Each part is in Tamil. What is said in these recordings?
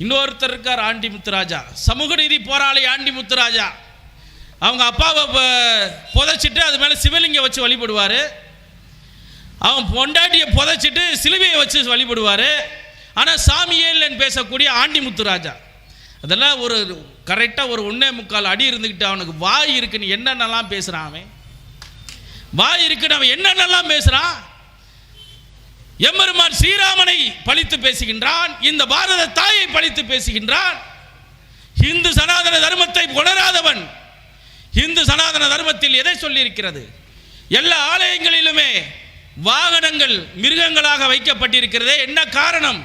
இன்னொருத்தர் இருக்கார் ஆண்டி முத்துராஜா. சமூக நீதி போராளி ஆண்டி முத்துராஜா. அவங்க அப்பாவை புதைச்சிட்டு அது மேலே சிவலிங்கம் வச்சு வழிபடுவார். அவன் பொண்டாட்டியை புதைச்சிட்டு சிலுவையை வச்சு வழிபடுவார். ஆனால் சாமியே இல்லைன்னு பேசக்கூடிய ஆண்டி முத்துராஜா. அதெல்லாம் ஒரு கரெக்டாக ஒரு ஒன்றே முக்கால் அடி இருந்துக்கிட்டு அவனுக்கு வாய் இருக்குன்னு என்னென்னலாம் பேசுகிறான் அவன்? வாய் இருக்குன்னு அவன் என்னென்னலாம் பேசுகிறான் எம்மருமான் ஸ்ரீராமனை பழித்து பேசுகின்றான் இந்த பாரத தாயை பழித்து பேசுகின்றான். இந்து சனாதன தர்மத்தை உணராதவன் இந்து சனாதன தர்மத்தில் எதை சொல்லியிருக்கிறது? எல்லா ஆலயங்களிலுமே வாகனங்கள் மிருகங்களாக வைக்கப்பட்டிருக்கிறதே என்ன காரணம்?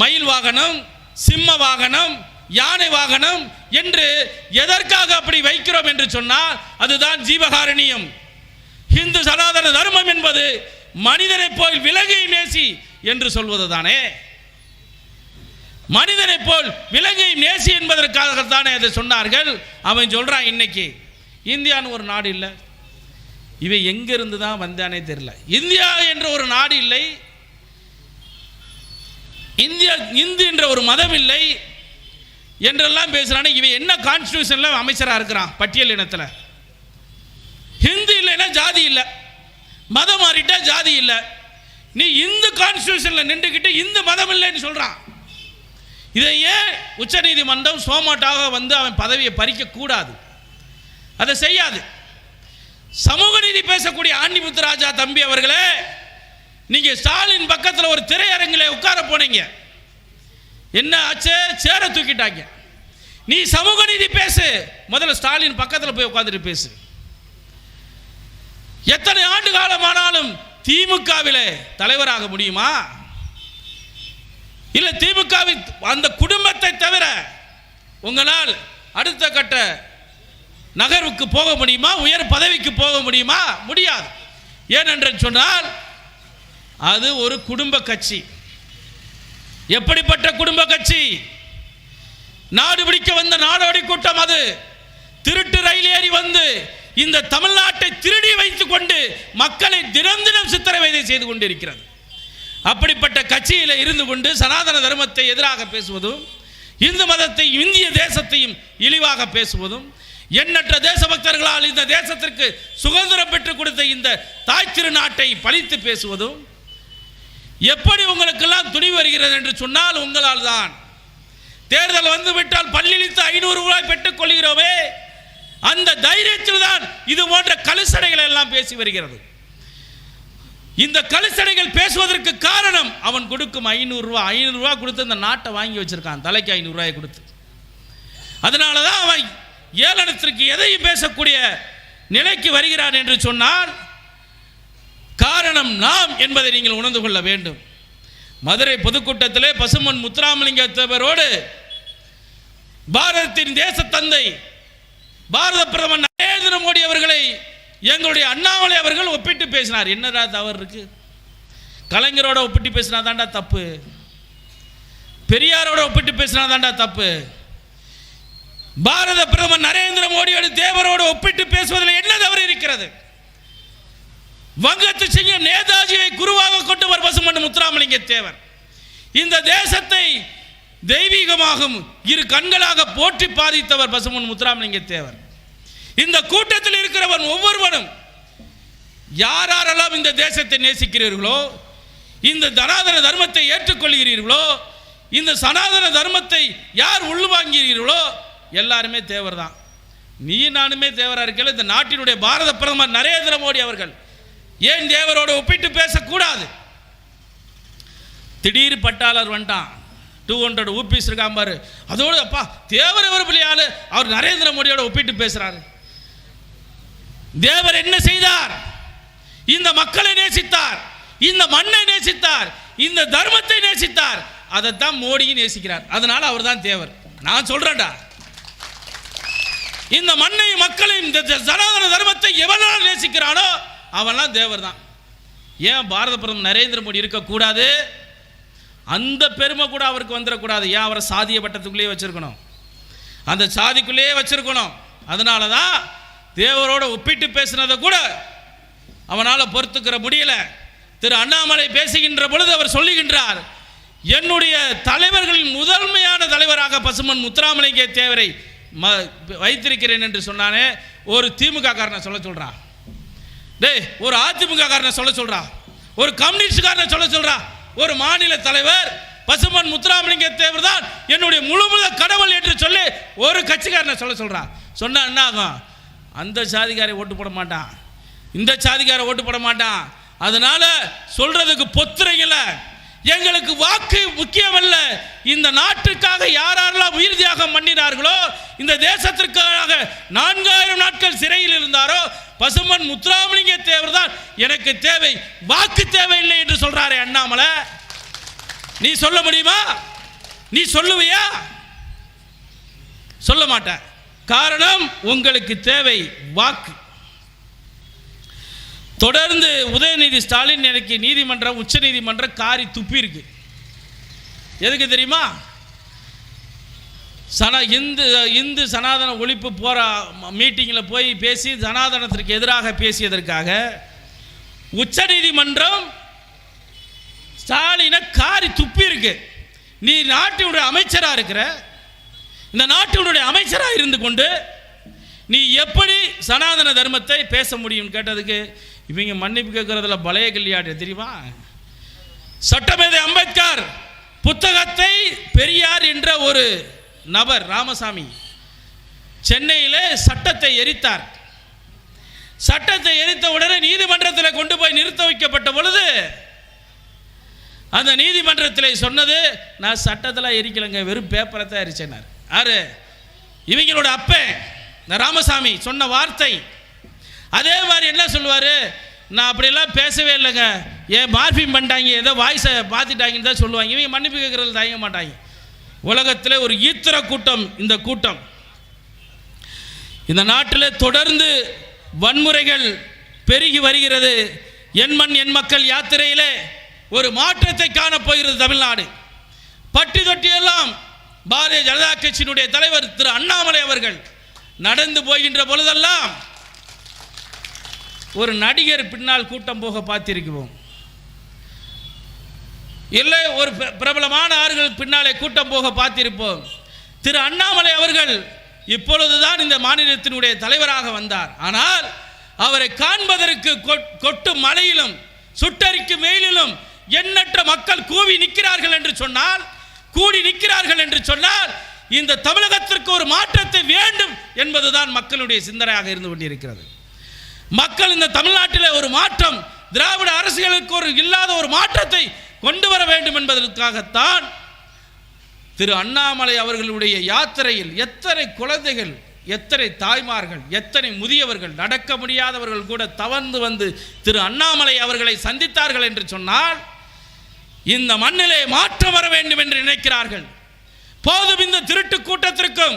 மயில் வாகனம் சிம்ம வாகனம் யானை வாகனம் என்று எதற்காக அப்படி வைக்கிறோம் என்று சொன்னால் அதுதான் ஜீவகாரணியம். இந்து சனாதன தர்மம் என்பது மனிதனை போல் விலகை நேசி என்று சொல்வது தானே மனிதனை போல் விலங்கை நேசி என்பதற்காகத்தானே அதை சொன்னார்கள்? அவன் சொல்றான் இன்னைக்கு இந்தியான்னு ஒரு நாடு இல்லை. இவன் எங்கிருந்து தான் வந்தானே தெரியல. இந்தியா என்ற ஒரு நாடு இல்லை. இந்தியா இந்து என்ற ஒரு மதம் இல்லை. என்றெல்லாம் பேசுறானே. இவன் என்ன கான்ஸ்டியூஷன்ல அமைச்சராக இருக்கிறான்? பட்டியல் இனத்தில். ஹிந்து இல்லைன்னா ஜாதி இல்லை. மதம் மாறிட்டா ஜாதி இல்லை. நீ இந்து கான்ஸ்டியூஷனில் நின்றுக்கிட்டு இந்து மதம் இல்லைன்னு சொல்கிறான் இதை ஏன் உச்சநீதிமன்றம் சோமாட்டாக வந்து அவன் பதவியை பறிக்கக்கூடாது? அதை செய்யாது. சமூக நீதி பேசக்கூடிய ஆண்டிமுத்துராஜா தம்பி அவர்களே நீங்க ஸ்டாலின் பக்கத்தில் ஒரு திரையரங்கில் உட்கார போனீங்க. என்ன ஆச்சு? சேர தூக்கிட்டாங்க. நீ சமூக நீதி பேசு. முதல்ல ஸ்டாலின் பக்கத்தில் போய் உட்காந்துட்டு பேசு. எத்தனை ஆண்டு காலமானாலும் திமுகவிலே தலைவராக முடியுமா? இல்லை திமுகவின் அந்த குடும்பத்தை தவிர உங்களால் அடுத்த கட்ட நகர்வுக்கு போக முடியுமா? உயர் பதவிக்கு போக முடியுமா? முடியாது. ஏனென்று சொன்னால் அது ஒரு குடும்ப கட்சி. எப்படிப்பட்ட குடும்ப கட்சி? நாடு பிடிக்க வந்த நாடோடி கூட்டம் அது. திருட்டு ரயில் ஏறி வந்து இந்த தமிழ்நாட்டை திருடி வைத்துக் கொண்டு மக்களை தினம் தினம் சித்திரவதை செய்து கொண்டிருக்கிறது. அப்படிப்பட்ட கட்சியில் இருந்து கொண்டு சனாதன தர்மத்தை எதிராக பேசுவதும் இந்து மதத்தை இந்திய தேசத்தையும் இழிவாக பேசுவதும் எண்ணற்ற தேசபக்தர்களால் இந்த தேசத்திற்கு சுதந்திரம் பெற்றுக் கொடுத்த இந்த தாய் திருநாட்டை பழித்து பேசுவதும் எப்படி உங்களுக்கெல்லாம் துணி வருகிறது என்று சொன்னால் உங்களால் தான். தேர்தல் வந்துவிட்டால் பள்ளியிலித்து ஐநூறு ரூபாய் பெற்றுக் கொள்கிறோமே அந்த தைரியத்தில் தான் இது போன்ற கலுசடைகள் எல்லாம் பேசி வருகிறது. இந்த கலுசடைகள் பேசுவதற்கு காரணம் அவன் கொடுக்கும் ஐநூறுரூவா ஐநூறுரூவா கொடுத்து அந்த நாட்டை வாங்கி வச்சிருக்கான். தலைக்கு ஐநூறுரூவாயை கொடுத்து. அதனால தான் அவன் ஏளனத்திற்கு எதையும் பேசக்கூடிய நிலைக்கு வருகிறான் என்று சொன்னால் காரணம் நாம் என்பதை நீங்கள் உணர்ந்து கொள்ள வேண்டும். மதுரை பொதுக்கூட்டத்திலே பசுமன் முத்துராமலிங்க தேவரோடு பாரதத்தின் தேச தந்தை பாரத பிரதமர் நரேந்திர மோடி அவர்களை எங்களுடைய அண்ணாமலை அவர்கள் ஒப்பிட்டு பேசினார். என்னடா தவறு இருக்கு? கலைஞரோட ஒப்பிட்டு பேசினா தாண்டா தப்பு. பெரியாரோட ஒப்பிட்டு பேசினா தாண்டா தப்பு. பாரத பிரதமர் நரேந்திர மோடியோட தேவரோடு ஒப்பிட்டு பேசுவதில் என்ன தவறு இருக்கிறது? வங்கத்து சிங்கம் நேதாஜியை குருவாக கொண்டவர் பசுமன் முத்துராமலிங்க தேவர். இந்த தேசத்தை தெய்வீகமாகும் இரு கண்களாக போற்றி பாதித்தவர் பசுமன் முத்துராமலிங்க தேவர். இந்த கூட்டத்தில் இருக்கிறவன் ஒவ்வொருவனும் யாரெல்லாம் இந்த தேசத்தை நேசிக்கிறீர்களோ இந்த தனாதன தர்மத்தை ஏற்றுக்கொள்கிறீர்களோ இந்த சனாதன தர்மத்தை யார் உள்வாங்கிறீர்களோ எல்லாருமே தேவர் தான் நீ நானுமே தேவராக இருக்கல இந்த நாட்டினுடைய பாரத பிரதமர் நரேந்திர மோடி அவர்கள் ஏன் தேவரோடு ஒப்பிட்டு பேசக்கூடாது? திடீர் பட்டாளர் வந்துட்டான். டூ ஹண்ட்ரட் ஊபிஸ் இருக்கான் பாரு. அதோடு அப்பா தேவர் எவர் பிள்ளையாள் அவர் நரேந்திர மோடியோட ஒப்பிட்டு பேசுறாரு. தேவர் என்ன செய்தார்? இந்த மக்களை நேசித்தார் இந்த மண்ணை நேசித்தார் இந்த தர்மத்தை நேசித்தார். அதைத்தான் மோடியும் நேசிக்கிறார். அதனால அவர் தான் தேவர். நான் சொல்றேன்டா. இந்த மண்ணையும் மக்களையும் இந்த சனாதன தர்மத்தை எவனால் நேசிக்கிறானோ அவன்லாம் தேவர் தான் ஏன் பாரத பிரதமர் நரேந்திர மோடி இருக்கக்கூடாது? அந்த பெருமை கூட அவருக்கு வந்துடக்கூடாது. ஏன்? அவரை சாதிய பட்டத்துக்குள்ளேயே வச்சுருக்கணும். அந்த சாதிக்குள்ளேயே வச்சுருக்கணும். அதனால தான் தேவரோட ஒப்பிட்டு பேசினதை கூட அவனால் பொறுத்துக்கிற முடியல. திரு அண்ணாமலை பேசுகின்ற பொழுது அவர் சொல்லுகின்றார் என்னுடைய தலைவர்களின் முதன்மையான தலைவராக பசுமன் முத்துராமலிங்க தேவரை ம வைத்திருக்கிறேன் என்று சொன்னானே ஒரு திமுக காரனை சொல்ல சொல்கிறான் டேய் ஒரு அதிமுக காரனை சொல்ல சொல்கிறா ஒரு கம்யூனிஸ்ட் காரனை சொல்ல சொல்கிறா ஒரு மாநில தலைவர் பசுமன் முத்துராமலிங்க தேவர் தான் என்னுடைய முழுமுத கடவுள் என்று சொல்லி ஒரு கட்சிக்காரனை சொல்ல சொல்கிறான் சொன்னால் என்ன ஆகும்? அந்த சாதிக்காரை ஓட்டு போட மாட்டான். இந்த சாதிக்காரை ஓட்டு போட மாட்டான். அதனால சொல்றதுக்கு பொத்துறைங்கள எங்களுக்கு வாக்கு முக்கியமல்ல இந்த நாட்டுக்காக யாரெல்லாம் உயிர் தியாகம் பண்ணினார்களோ இந்த தேசத்திற்காக நான்காயிரம் நாட்கள் சிறையில் இருந்தாரோ பசுமன் முத்துராமலிங்க தேவர் தான் எனக்கு தேவை வாக்கு தேவையில்லை என்று சொல்றாரே அண்ணாமலை. நீ சொல்ல முடியுமா? நீ சொல்லுவியா? சொல்ல மாட்டேன். காரணம் உங்களுக்கு தேவை வாக்கு. தொடர்ந்து உதயநிதி ஸ்டாலின் எனக்கு நீதிமன்றம் உச்ச நீதிமன்றம் காரி துப்பி இருக்கு. எதுக்கு தெரியுமா? சன இந்து இந்து சனாதன ஒழிப்பு போகிற மீட்டிங்கில் போய் பேசி சனாதனத்திற்கு எதிராக பேசியதற்காக உச்சநீதிமன்றம் ஸ்டாலினை காரி துப்பி இருக்கு. நீ நாட்டினுடைய அமைச்சராக இருக்கிற இந்த நாட்டினுடைய அமைச்சராக இருந்து கொண்டு நீ எப்படி சனாதன தர்மத்தை பேச முடியும் கேட்டதுக்கு இவங்க மன்னிப்பு கேட்கறதுல பழைய கல்யாட்டு தெரியுமா? சட்டமேதை அம்பேத்கர் புத்தகத்தை பெரியார் என்ற ஒரு நபர் ராமசாமி சென்னையில் சட்டத்தை எரித்தார். சட்டத்தை எரித்த உடனே நீதிமன்றத்தில் கொண்டு போய் நிறுத்த வைக்கப்பட்ட பொழுது அந்த நீதிமன்றத்தில் சொன்னது நான் சட்டத்தில் எரிக்கலைங்க வெறும் பேப்பரை தான் எரிச்சேனார் யாரு? இவங்களோட அப்பன் இந்த ராமசாமி சொன்ன வார்த்தை. அதே மாதிரி என்ன சொல்லுவார்? நான் அப்படிலாம் பேசவே இல்லைங்க. ஏன் மார்பிங் பண்ணிட்டாங்க ஏதோ வாய்ஸை மாற்றிட்டாங்கன்னு தான் சொல்லுவாங்க. இவங்க மன்னிப்பு கேட்குறது தயங்க மாட்டாங்க. உலகத்தில் ஒரு ஈத்திர கூட்டம் இந்த கூட்டம். இந்த நாட்டில் தொடர்ந்து வன்முறைகள் பெருகி வருகிறது. என் மண் என் மக்கள் யாத்திரையிலே ஒரு மாற்றத்தை காணப்போகிறது தமிழ்நாடு. பட்டி தொட்டியெல்லாம் பாரதிய ஜனதா கட்சியினுடைய தலைவர் திரு அண்ணாமலை அவர்கள் நடந்து போகின்ற பொழுதெல்லாம் ஒரு நடிகர் பின்னால் கூட்டம் போக பார்த்திருக்கிறோம். இல்லை ஒரு பிர- பிரபலமான ஆறுகள் பின்னாலே கூட்டம் போக பார்த்திருப்போம். திரு அண்ணாமலை அவர்கள் இப்பொழுதுதான் இந்த மாநிலத்தினுடைய தலைவராக வந்தார். ஆனால் அவரை காண்பதற்கு கொட்- கொட்டும் மலையிலும் சுட்டரிக்கும் வெயிலிலும் எண்ணற்ற மக்கள் கூவி நிற்கிறார்கள் என்று சொன்னால் கூடி நிற்கிறார்கள் என்று சொன்னால் இந்த தமிழகத்திற்கு ஒரு மாற்றத்தை வேண்டும் என்பதுதான் மக்களுடைய சிந்தனையாக இருந்து கொண்டிருக்கிறது. மக்கள் இந்த தமிழ்நாட்டில் ஒரு மாற்றம் திராவிட அரசியலுக்கு ஒரு இல்லாத ஒரு மாற்றத்தை கொண்டு வர வேண்டும் என்பதற்காகத்தான் திரு அண்ணாமலை அவர்களுடைய யாத்திரையில் எத்தனை குழந்தைகள் எத்தனை தாய்மார்கள் எத்தனை முதியவர்கள் நடக்க முடியாதவர்கள் கூட தவழ்ந்து வந்து திரு அண்ணாமலை அவர்களை சந்தித்தார்கள் என்று சொன்னால் இந்த மண்ணிலே மாற்றம் வர வேண்டும் என்று நினைக்கிறார்கள். போதும் இந்த திருட்டு கூட்டத்திற்கும்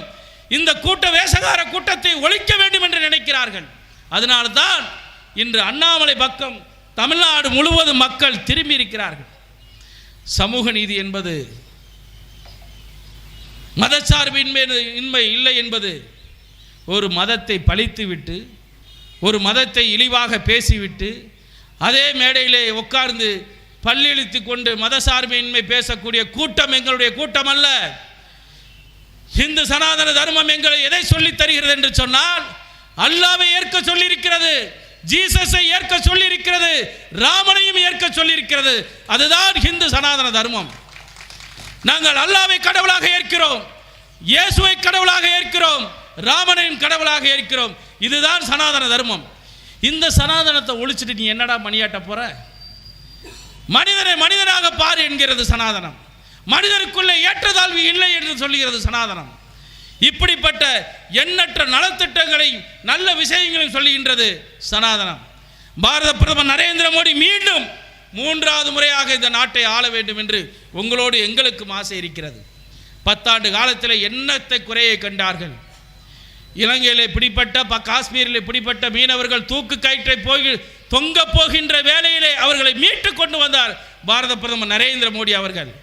இந்த கூட்ட வேஷகார கூட்டத்தை ஒழிக்க வேண்டும் என்று நினைக்கிறார்கள். அதனால்தான் இன்று அண்ணாமலை பக்கம் தமிழ்நாடு முழுவதும் மக்கள் திரும்பி இருக்கிறார்கள் சமூக நீதி என்பது மதச்சார்பின்மை இன்மை இல்லை என்பது ஒரு மதத்தை பழித்துவிட்டு ஒரு மதத்தை இழிவாக பேசிவிட்டு அதே மேடையிலே உட்கார்ந்து பல்லிழித்து கொண்டு மதசார்பின்மை பேசக்கூடிய கூட்டம் எங்களுடைய கூட்டம் அல்ல. இந்து சனாதன தர்மம் எங்களை எதை சொல்லித் தருகிறது என்று சொன்னால் அல்லாவை ஏற்க சொல்லியிருக்கிறது. ஜீசஸை ஏற்க சொல்லியிருக்கிறது ராமனையும் ஏற்க சொல்லியிருக்கிறது. அதுதான் ஹிந்து சனாதன தர்மம். நாங்கள் அல்லாவை கடவுளாக ஏற்கிறோம் இயேசுவை கடவுளாக ஏற்கிறோம் ராமனையும் கடவுளாக ஏற்கிறோம். இதுதான் சனாதன தர்மம். இந்த சனாதனத்தை ஒழிச்சிட்டு நீ என்னடா மணியாட்ட போற? மனிதனை மனிதனாக பார் என்கிறது சனாதனம். மனிதனுக்குள்ளே ஏற்றத்தாழ்வு இல்லை என்று சொல்லுகிறது சனாதனம். இப்படிப்பட்ட எண்ணற்ற நலத்திட்டங்களை நல்ல விஷயங்களையும் சொல்லுகின்றது சனாதனம். பாரத பிரதமர் நரேந்திர மோடி மீண்டும் மூன்றாவது முறையாக இந்த நாட்டை ஆள வேண்டும் என்று உங்களோடு எங்களுக்கும் ஆசை இருக்கிறது. பத்தாண்டு காலத்தில் எண்ணத்தை குறையை கண்டார்கள். இலங்கையிலே பிடிப்பட்ட ப- காஷ்மீரில் பிடிப்பட்ட மீனவர்கள் தூக்கு கயிற்றை போய் தொங்க போகின்ற வேலையிலே அவர்களை மீட்டு கொண்டு வந்தார் பாரத பிரதமர் நரேந்திர மோடி அவர்கள்.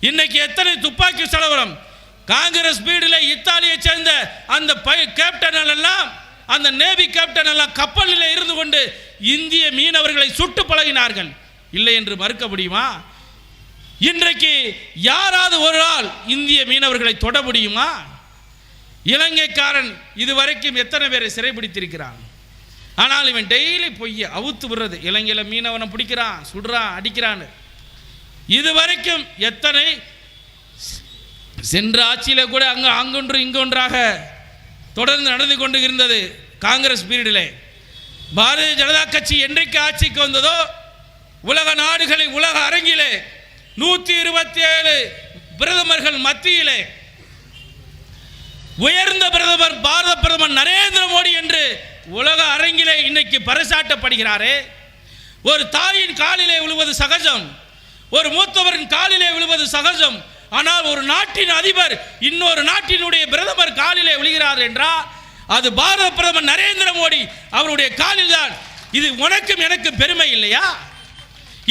இன்னைக்கு எத்தனை துப்பாக்கி சலவரம் காங்கிரஸ் பீடில் இத்தாலியை சேர்ந்த அந்த பை கேப்டன் எல்லாம் அந்த நேவி கேப்டன் எல்லாம் கப்பலில் இருந்து கொண்டு இந்திய மீனவர்களை சுட்டு பழகினார்கள். இல்லை என்று மறுக்க முடியுமா? இன்றைக்கு யாராவது ஒரு ஆள் இந்திய மீனவர்களை தொட முடியுமா? இலங்கைக்காரன் இதுவரைக்கும் எத்தனை பேரை சிறைபிடித்திருக்கிறான்? ஆனால் இவன் டெய்லி பொய்ய அவுத்து விடுறது. இலங்கையில் மீனவனை பிடிக்கிறான் சுடுறான் அடிக்கிறான்னு. இதுவரைக்கும் எத்தனை சென்ற ஆட்சியில் கூட அங்கே அங்கொன்று இங்கொன்றாக தொடர்ந்து நடந்து கொண்டு இருந்தது காங்கிரஸ் பீரியடில். பாரதிய ஜனதா கட்சி என்றைக்கு ஆட்சிக்கு வந்ததோ உலக நாடுகளை உலக அரங்கிலே நூற்றி இருபத்தி ஏழு பிரதமர்கள் மத்தியிலே உயர்ந்த பிரதமர் பாரத பிரதமர் நரேந்திர மோடி என்று உலக அரங்கிலே இன்னைக்கு பறைசாட்டப்படுகிறாரே. ஒரு தாயின் காலிலே விழுவது சகஜம் ஒரு மூத்தவரின் காலிலே விழுவது சகஜம் ஆனால் ஒரு நாட்டின் அதிபர் இன்னொரு நாட்டினுடைய பிரதமர் காலிலே விழுகிறார் என்றால் அது பாரத பிரதமர் நரேந்திர மோடி அவருடைய காலில் தான் இது உனக்கும் எனக்கு பெருமை இல்லையா?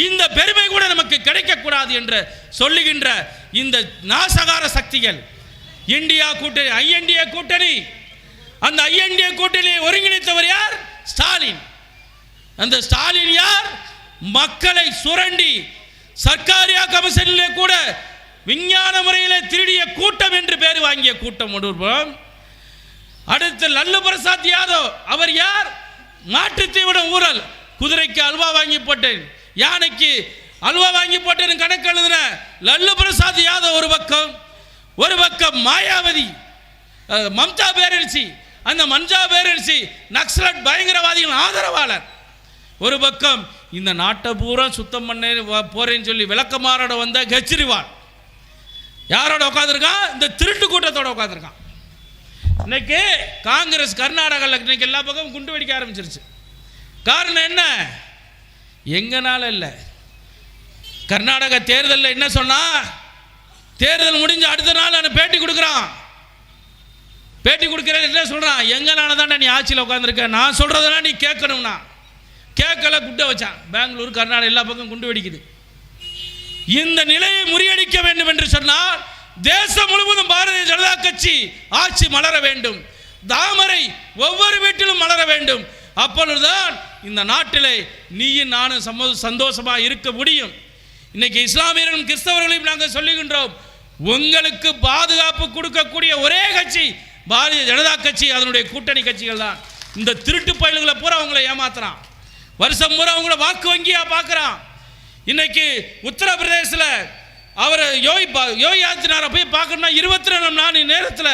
இந்த பெருமை கூட நமக்கு கிடைக்கக்கூடாது என்று சொல்லுகின்ற இந்த நாசகார சக்திகள் இந்தியா கூட்டணி ஐஎன்டிஏ கூட்டணி அந்த ஐஎன்டிஏ கூட்டணியை ஒருங்கிணைத்தவர் யார்? ஸ்டாலின். அந்த ஸ்டாலின் யார்? மக்களை சுரண்டி சர்க்காரியா கமிஷனிலே கூட விஞ்ஞான முறையில் திருடிய கூட்டம் என்று பேர் வாங்கிய கூட்டம் ஒன்றுபோம் அடுத்து லல்லு பிரசாத் யாதவ் அவர் யார்? மாட்டுத்தீவிடம் ஊழல் குதிரைக்கு அல்வா வாங்கி போட்டேன். யானைக்கு அல்வா வாங்கி போட்டேன் கணக்கு எழுதுன லல்லு பிரசாத் யாதவ் ஒரு பக்கம் ஒரு பக்கம் மாயாவதி மம்தா பேரரசி. அந்த மஞ்சா பேரரசி நக்சலட் பயங்கரவாதிகள் ஆதரவாளர். ஒரு பக்கம் இந்த நாட்டை பூரா சுத்தம் பண்ண வ- போறேன்னு சொல்லி விளக்கமாறோட வந்த கெஜ்ரிவால். யாரோட உட்காந்துருக்கான் இந்த திருட்டு கூட்டத்தோட உட்காந்துருக்கான் இன்னைக்கு காங்கிரஸ் கர்நாடகாவில் இன்னைக்கு எல்லா பக்கமும் குண்டு வெடிக்க ஆரம்பிச்சிருச்சு. காரணம் என்ன? எங்கனால இல்லை. கர்நாடக தேர்தலில் என்ன சொன்னா? தேர்தல் முடிஞ்ச அடுத்த நாள் நான் பேட்டி கொடுக்குறான். பேட்டி கொடுக்குறேன் என்ன சொல்கிறான் எங்கனால தான் நீ ஆட்சியில் உட்காந்துருக்க நான் சொல்கிறதெல்லாம் நீ கேட்கணும்னா. கேட்கல குட்டை வச்சான். பெங்களூர் கர்நாடகா எல்லா பக்கம் குண்டு வெடிக்குது. இந்த நிலையை முறியடிக்க வேண்டும் என்று சொன்னால் தேசம் முழுவதும் பாரதிய ஜனதா கட்சி ஆட்சி மலர வேண்டும். தாமரை ஒவ்வொரு வீட்டிலும் மலர வேண்டும். அப்பொழுதுதான் இந்த நாட்டிலே நீயும் நானும் சம சந்தோஷமாக இருக்க முடியும். இன்னைக்கு இஸ்லாமியர்களும் கிறிஸ்தவர்களையும் நாங்கள் சொல்லுகின்றோம். உங்களுக்கு பாதுகாப்பு கொடுக்கக்கூடிய ஒரே கட்சி பாரதிய ஜனதா கட்சி அதனுடைய கூட்டணி கட்சிகள் தான். இந்த திருட்டு பயல்களை பூரா அவங்களை ஏமாத்துறான். வருஷம் பூரா அவங்கள வாக்கு வங்கியாக பார்க்குறான் இன்னைக்கு உத்தரப்பிரதேசில் அவர் யோகி பா- யோகி ஆதித்யநாரை போய் பார்க்கணும்னா இருபத்தி ரெண்டு நாலு நேரத்தில்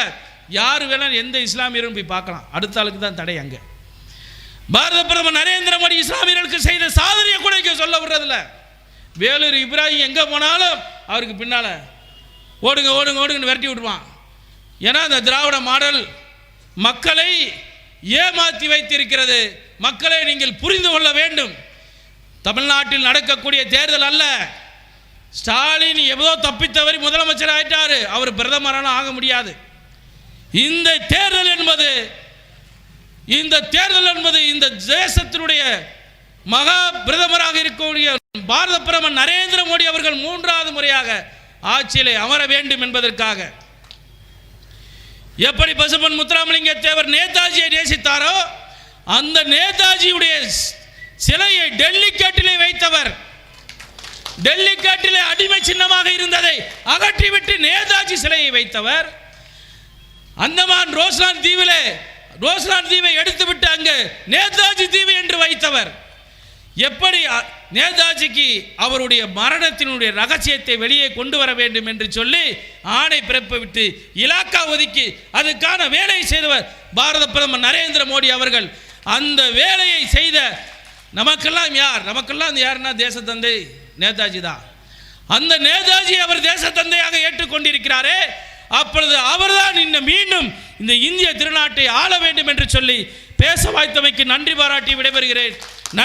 யார் வேணாலும் எந்த இஸ்லாமியரும் போய் பார்க்கலாம். அடுத்த ஆளுக்கு தான் தடை அங்கே. பாரத பிரதமர் நரேந்திர மோடி இஸ்லாமியர்களுக்கு செய்த சாதனையை கூட இங்கே சொல்ல விடுறதில்ல. வேலூர் இப்ராஹிம் எங்கே போனாலும் அவருக்கு பின்னால் ஓடுங்க ஓடுங்க ஓடுங்கன்னு விரட்டி விடுவான் ஏன்னா அந்த திராவிட மாடல் மக்களை ஏமாற்றி வைத்திருக்கிறது. மக்களை நீங்கள் புரிந்து கொள்ள வேண்டும். தமிழ்நாட்டில் நடக்கக்கூடிய தேர்தல் அல்ல. ஸ்டாலின் எவ்வளோ தப்பித்தவரி முதலமைச்சர் ஆயிட்டாரு. அவர் பிரதமரான ஆக முடியாது. இந்த தேர்தல் என்பது இந்த தேர்தல் என்பது இந்த தேசத்தினுடைய மகா பிரதமராக இருக்கக்கூடிய பாரத பிரதமர் நரேந்திர மோடி அவர்கள் மூன்றாவது முறையாக ஆட்சியிலே அமர வேண்டும் என்பதற்காக. எப்படி பசுமன் முத்துராமலிங்க தேவர் நேதாஜியை நேசித்தாரோ அந்த நேதாஜியுடைய சிலையை டெல்லி கேட்டிலே வைத்தவர். டெல்லி கேட்டிலே அடிமை சின்னமாக இருந்ததை அகற்றிவிட்டு நேதாஜி சிலையை வைத்தவர். அந்தமான் ரோஸ்லான் தீவிலே ரோஸ்லான் தீவை எடுத்துவிட்டு அங்கு நேதாஜி தீவு என்று வைத்தவர். எப்படி நேதாஜிக்கு அவருடைய மரணத்தினுடைய ரகசியத்தை வெளியே கொண்டு வர வேண்டும் என்று சொல்லி ஆணை பிறப்பிவிட்டு இலாக்கா ஒதுக்கி அதுக்கான வேலையை செய்தவர் பாரத பிரதமர் நரேந்திர மோடி அவர்கள். அந்த வேலையை செய்த நமக்கெல்லாம் யார்? நமக்கெல்லாம் யாருன்னா தேசத்தந்தை நேதாஜி தான். அந்த நேதாஜி அவர் தேச தந்தையாக ஏற்றுக்கொண்டிருக்கிறாரே அப்பொழுது அவர்தான் இன்னும் மீண்டும் இந்த இந்திய திருநாட்டை ஆள வேண்டும் என்று சொல்லி பேச வாய்த்தமைக்கு நன்றி பாராட்டி விடைபெறுகிறேன்.